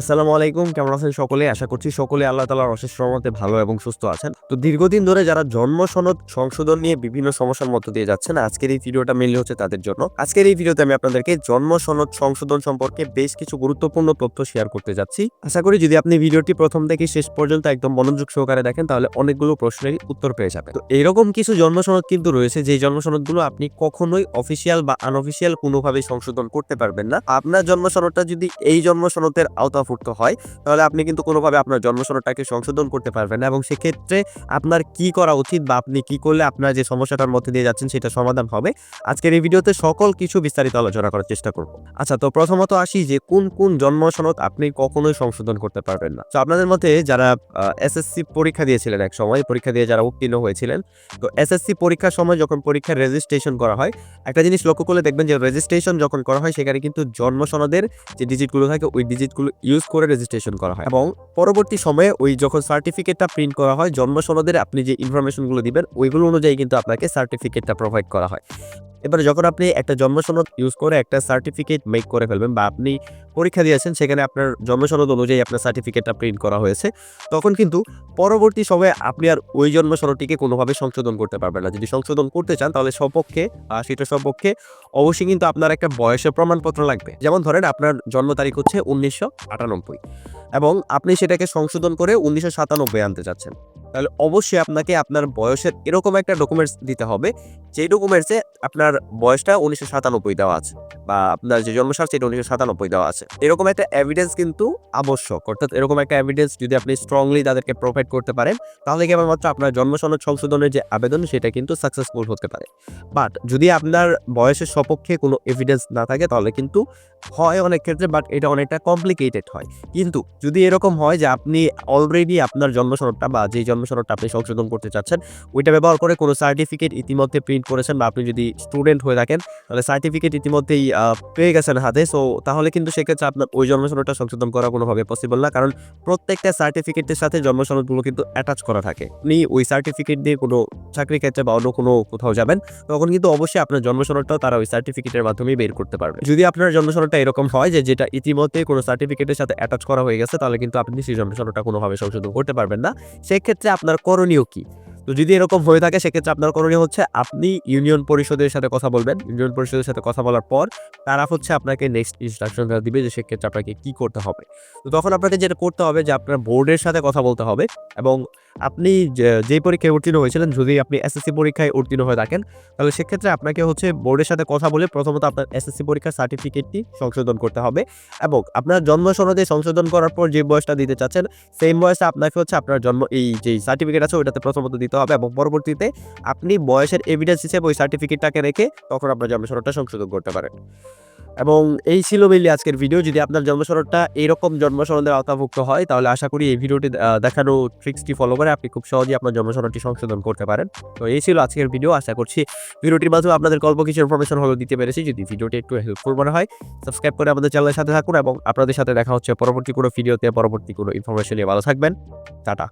আসসালামু আলাইকুম, কেমন আছেন সকলে? আশা করছি সকলে আল্লাহ তালার অশেষ রহমতে ভালো এবং সুস্থ আছেন। তো দীর্ঘদিন ধরে যারা জন্ম সনদ সংশোধন নিয়ে বিভিন্ন সমস্যার মধ্য দিয়ে যাচ্ছেন, আজকের এই ভিডিওটা মেনলি হচ্ছে তাদের জন্য। আজকের এই ভিডিওতে আমি আপনাদেরকে জন্ম সনদ সংশোধন সম্পর্কে বেশ কিছু গুরুত্বপূর্ণ তথ্য শেয়ার করতে যাচ্ছি। আশা করি যদি আপনি ভিডিওটি প্রথম থেকে শেষ পর্যন্ত একদম মনোযোগ সহকারে দেখেন, তাহলে অনেকগুলো প্রশ্নের উত্তর পেয়ে যাবেন। তো এরকম কিছু জন্ম সনদ কিন্তু রয়েছে যে জন্ম সনদগুলো আপনি কখনোই অফিসিয়াল বা আনঅফিসিয়াল কোনোভাবে সংশোধন করতে পারবেন না। আপনার জন্ম সনদটা যদি এই জন্ম সনদের আওতাভুক্ত হয়, তাহলে আপনি কিন্তু কোনোভাবে আপনার জন্ম সনদটাকে সংশোধন করতে পারবেন না এবং সেক্ষেত্রে আপনার কি করা উচিত বা আপনি কি করলে আপনার যে সমস্যাটার মধ্যে দিয়ে যাচ্ছেন সেটা সমাধান হবে, আজকের এই ভিডিওতে সকল কিছু বিস্তারিত আলোচনা করার চেষ্টা করব। আচ্ছা তো প্রথমত আসি যে কোন কোন জন্ম সনদ আপনি কখনোই সংশোধন করতে পারবেন না। তো আপনাদের মধ্যে যারা এসএসসি পরীক্ষা দিয়েছিলেন এক সময় পরীক্ষা দিয়ে যারা উত্তীর্ণ হয়েছিলেন, তো এসএসসি পরীক্ষার সময় যখন পরীক্ষার রেজিস্ট্রেশন করা হয়, একটা জিনিস লক্ষ্য করলে দেখবেন যে রেজিস্ট্রেশন যখন করা হয়, সেখানে কিন্তু জন্ম সনদের যে ডিজিটগুলো থাকে, ওই ডিজিটগুলো ইউজ করে রেজিস্ট্রেশন করা হয়। এবং পরবর্তী সময়ে ওই যখন সার্টিফিকেটটা প্রিন্ট করা হয় জন্ম সনদের আপনি যে ইনফরমেশনগুলো দিবেন, ওইগুলো অনুযায়ী কিন্তু আপনাকে সার্টিফিকেটটা প্রোভাইড করা হয়। এবারে যখন আপনি একটা জন্মসনদ ইউজ করে একটা সার্টিফিকেট মেক করে ফেলবেন বা আপনি পরীক্ষা দিয়েছেন, সেখানে আপনার জন্মসনদ অনুযায়ী আপনার সার্টিফিকেটটা প্রিন্ট করা হয়েছে, তখন কিন্তু পরবর্তী সময়ে আপনি আর ওই জন্মসনদটিকে কোনোভাবে সংশোধন করতে পারবেন না। যদি সংশোধন করতে চান, তাহলে সপক্ষে সেটা সপক্ষে অবশ্যই কিন্তু আপনার একটা বয়সের প্রমাণপত্র লাগবে। যেমন ধরেন আপনার জন্ম তারিখ হচ্ছে উনিশশো আটানব্বই এবং আপনি সেটাকে সংশোধন করে উনিশশো সাতানব্বই আনতে চাচ্ছেন। তাহলে অবশ্যই আপনাকে আপনার বয়সের এরকম একটা ডকুমেন্টস দিতে হবে। যেই ডকুমেন্টসে আপনার বয়সটা উনিশশো সাতানব্বই দেওয়া আছে। বা আপনার যে জন্মসাল সেটা উনিশশো সাতানব্বই দেওয়া আছে। এরকম একটা এভিডেন্স কিন্তু আবশ্যক। অর্থাৎ এরকম একটা এভিডেন্স যদি আপনি স্ট্রংলি তাদেরকে প্রোভাইড করতে পারেন, তাহলে কেবলমাত্র আপনার জন্ম সনদ সংশোধনের যে আবেদন, সেটা কিন্তু সাকসেসফুল হতে পারে। বাট যদি আপনার বয়সের সপক্ষে কোনো এভিডেন্স না থাকে, তাহলে কিন্তু হয় অনেক ক্ষেত্রে বাট এটা অনেকটা কমপ্লিকেটেড হয়। কিন্তু যদি এরকম হয় যে আপনি অলরেডি আপনার জন্ম সনদটা বা যে জন্ম সনদটা আপনি সংশোধন করতে চাচ্ছেন, ওইটা ব্যবহার করে কোনো সার্টিফিকেট ইতিমধ্যে প্রিন্ট করেছেন বা আপনি যদি স্টুডেন্ট হয়ে থাকেন, তাহলে সার্টিফিকেট ইতিমধ্যেই পেয়ে গেছেন হাতে। সো তাহলে কিন্তু সেক্ষেত্রে আপনার ওই জন্ম সনদটা সংশোধন করা কোনোভাবে পসিবল না। কারণ প্রত্যেকটা সার্টিফিকেটের সাথে জন্ম সনদগুলো কিন্তু অ্যাটাচ করা থাকে। আপনি ওই সার্টিফিকেট দিয়ে কোনো চাকরি ক্ষেত্রে বা অন্য কোনো কোথাও যাবেন, তখন কিন্তু অবশ্যই আপনার জন্ম সনদটাও তারা ওই সার্টিফিকেটের মাধ্যমেই বের করতে পারবে। যদি আপনার জন্ম সনদটা এরকম হয় যে যেটা ইতিমধ্যে কোনো সার্টিফিকেটের সাথে অ্যাটাচ করা হয়ে গেছে, তাহলে কিন্তু আপনি সেই জন্ম সনদটা কোনোভাবে সংশোধন করতে পারবেন না। সেক্ষেত্রে আপনার করণীয় কি? তো যদি এরকম হয়ে থাকে, সেক্ষেত্রে আপনার করণীয় হচ্ছে আপনি ইউনিয়ন পরিষদের সাথে কথা বলবেন। ইউনিয়ন পরিষদের সাথে কথা বলার পর তারা হচ্ছে আপনাকে নেক্সট ইনস্ট্রাকশন দিবে যে সেক্ষেত্রে আপনাকে কি করতে হবে। তো তখন আপনাকে যেটা করতে হবে যে আপনার বোর্ডের সাথে কথা বলতে হবে এবং আপনি যে- পরীক্ষায় উত্তীর্ণ হয়েছিলেন, যদি আপনি এসএসসি পরীক্ষায় উত্তীর্ণ হয়ে থাকেন, তাহলে সেক্ষেত্রে আপনাকে হচ্ছে বোর্ডের সাথে কথা বলে প্রথমত আপনার এসএসসি পরীক্ষার সার্টিফিকেটটি সংশোধন করতে হবে এবং আপনার জন্ম সনদে সংশোধন করার পর যে বয়সটা দিতে চাচ্ছেন সেম বয়সে আপনাকে হচ্ছে আপনার জন্ম, এই যে সার্টিফিকেট আছে, ওইটাতে প্রথমত দিতে হবে এবং পরবর্তীতে আপনি বয়সের এভিডেন্স হিসেবে ওই সার্টিফিকেটটাকে রেখে তখন আপনার জন্ম সনদটা সংশোধন করতে পারেন। এবং এই ছিল মেনলি আজকের ভিডিও যদি আপনার জন্ম সনদটা এইরকম জন্ম সনদের আওতাভুক্ত হয়, তাহলে আশা করি এই ভিডিওটি দেখানো ট্রিক্সটি ফলো করে আপনি খুব সহজেই আপনার জন্ম সনদটি সংশোধন করতে পারেন। তো এই ছিল আজকের ভিডিও আশা করছি ভিডিওটির মাধ্যমে আপনাদের গল্প কিছু ইনফরমেশন হলো দিতে পেরেছি। যদি ভিডিওটি একটু হেল্পফুল মনে হয় সাবস্ক্রাইব করে আমাদের চ্যানেলের সাথে থাকুন এবং আপনাদের সাথে দেখা হচ্ছে পরবর্তী কোনো ভিডিওতে পরবর্তী কোনো ইনফরমেশন নিয়ে। ভালো থাকবেন। টাটা।